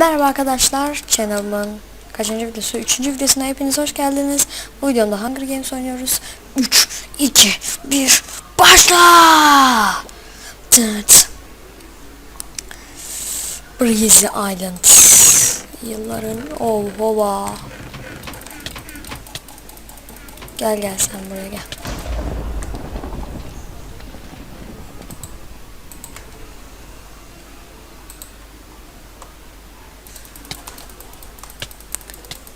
Merhaba arkadaşlar, channel'ımın kaçıncı videosu? Üçüncü videosuna hepiniz hoş geldiniz. Bu videomda Hunger Games oynuyoruz. 3, 2, 1, başla! Tıt. Breezy Island. Yılların oh baba. Gel gel sen buraya gel.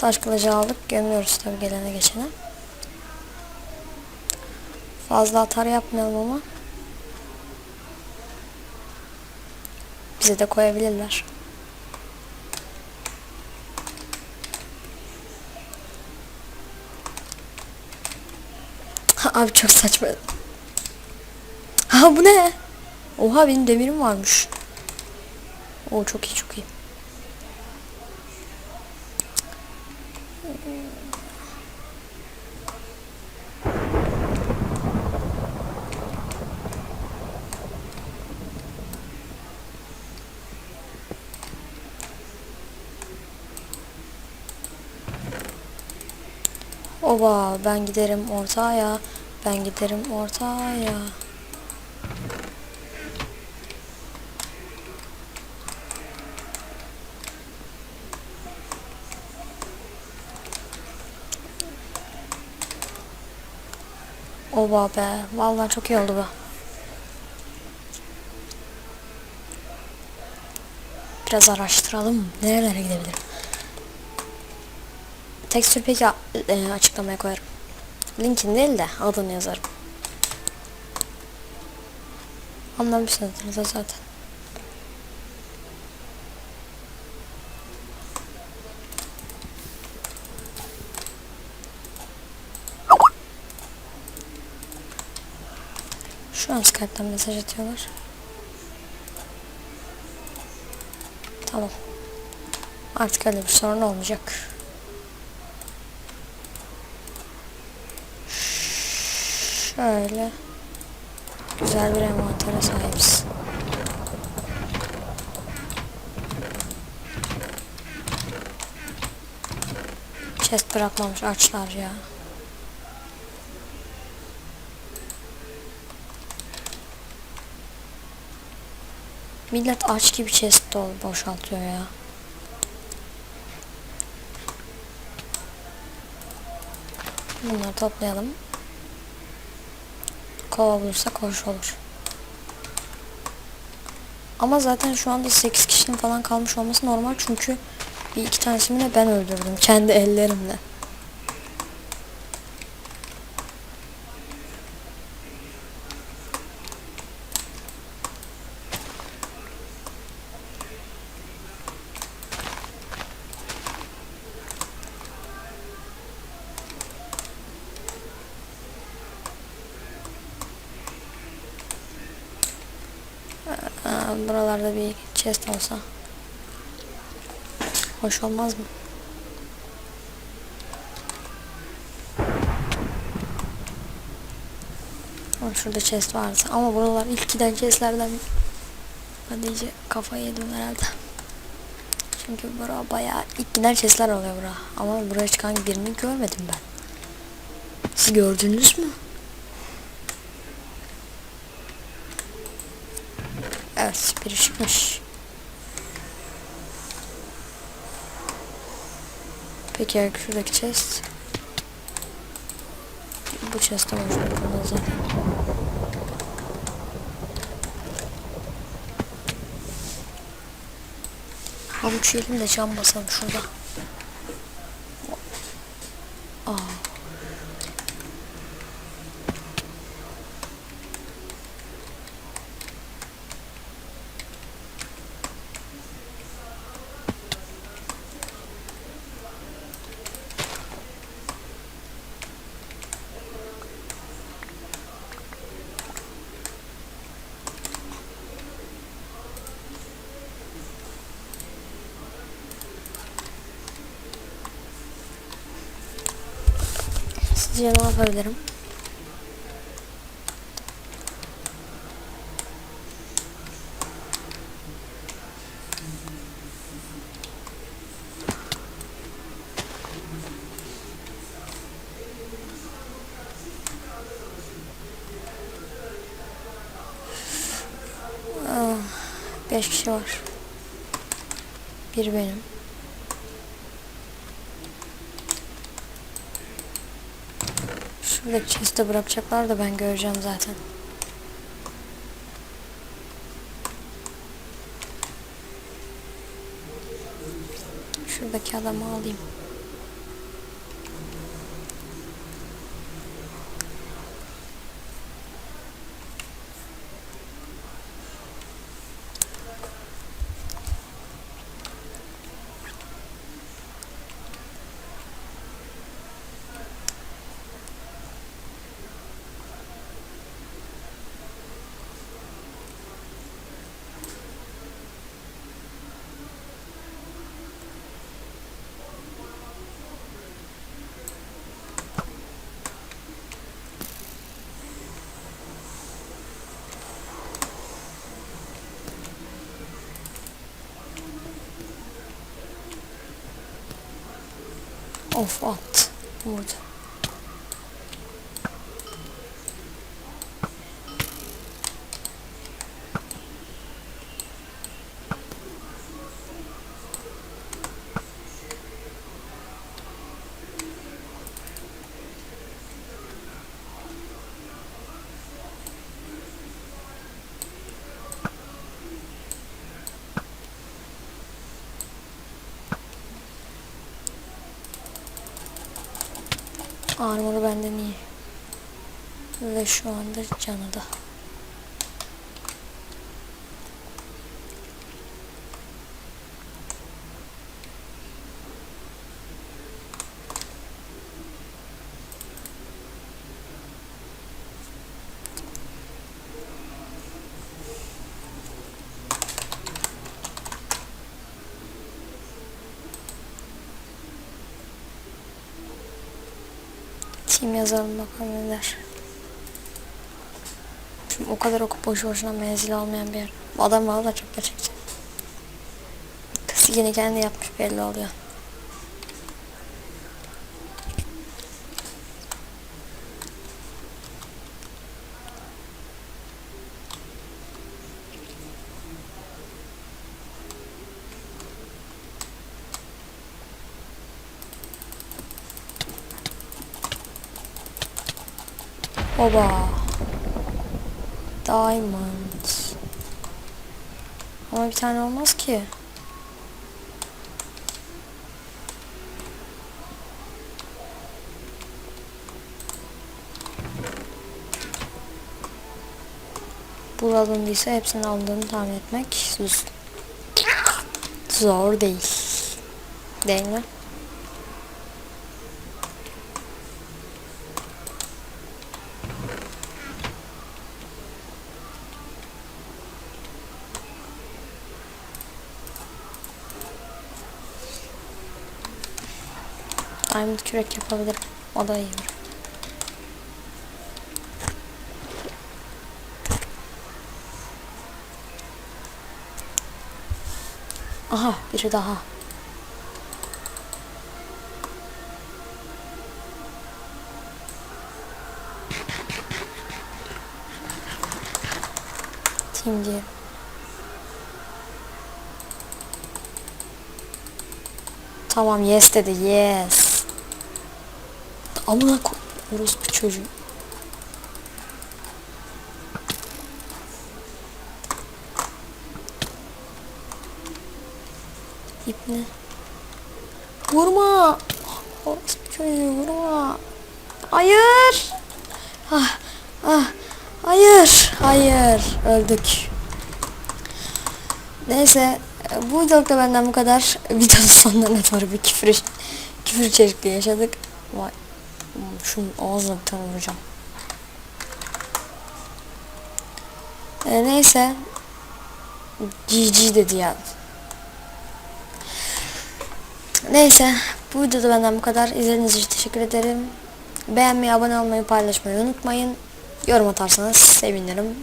Taş kılıcı aldık. Gömüyoruz tabi gelene geçene. Fazla atar yapmayalım ama. Bize de koyabilirler. Abi çok saçma. Ha bu ne? Oha benim demirim varmış. O çok iyi çok iyi. Oba ben giderim ortaya. Ben giderim ortaya. Oba be. Vallahi çok iyi oldu bu. Biraz araştıralım. Nerelere gidebilirim? Tekstür peki e, açıklamaya koyarım. Linkini değil de adını yazarım. Anlamışsınızdır zaten. Şu an Skype'tan mesaj atıyorlar. Tamam. Artık öyle bir sorun olmayacak. Şöyle güzel bir envantere sahibiz. Chest bırakmamış açlar ya. Millet aç gibi chest dolu boşaltıyor ya. Bunları toplayalım. Kova bulursak hoş olur. Ama zaten şu anda 8 kişinin falan kalmış olması normal çünkü bir iki tanesini de ben öldürdüm kendi ellerimle. Buralarda bir chest olsa. Hoş olmaz mı? Ama şurada chest vardı. Ama buralar ilk giden chestlerden ben kafayı yedim herhalde. Çünkü bura bayağı ilk giden chestler oluyor bura. Ama buraya çıkan birini görmedim ben. Siz gördünüz mü? Evet çıkmış. Peki şuradaki chest. Bu chest'e şurada zaten. Havuç yiyelim de cam basalım şurada. Sizce ne yapabilirim? Ah, beş kişi var. Bir benim. Şuradaki chest'e bırakacaklar da ben göreceğim zaten. Şuradaki adamı alayım. of what Armoru benden iyi. Ve şu anda canı da. Team yazalım bakalım ne der. Şimdi o kadar okup boşu boşuna menzil almayan bir yer. Bu adam valla çok gerçekçi. Kız yine kendi yapmış belli oluyor. Oba. Diamond. Ama bir tane olmaz ki. Bu alındıysa hepsinin alındığını tahmin etmek. Zor değil. Değil mi? Diamond kürek yapabilirim. O da iyi olur. Aha biri daha. Diye. Tamam yes dedi yes. Amına orospu çocuğu. İp ne? Vurma. Orospu çocuğu vurma. Hayır. Ah, ah. Hayır. Hayır. Öldük. Neyse. Bu videolukta benden bu kadar. Videonun sonlarına doğru bir küfür, küfür içerikli yaşadık. Vay. Şunun ağzına bir tane. E, neyse. GG dedi ya. Neyse. Bu videoda benden bu kadar. İzlediğiniz için teşekkür ederim. Beğenmeyi, abone olmayı, paylaşmayı unutmayın. Yorum atarsanız sevinirim.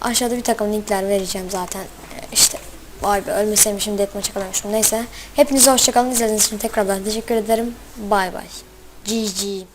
Aşağıda bir takım linkler vereceğim zaten. İşte vay be ölmeseymişim deathmatch'a kalmışım. Neyse. Hepinize hoşçakalın. İzlediğiniz için tekrardan teşekkür ederim. Bay bay. GG.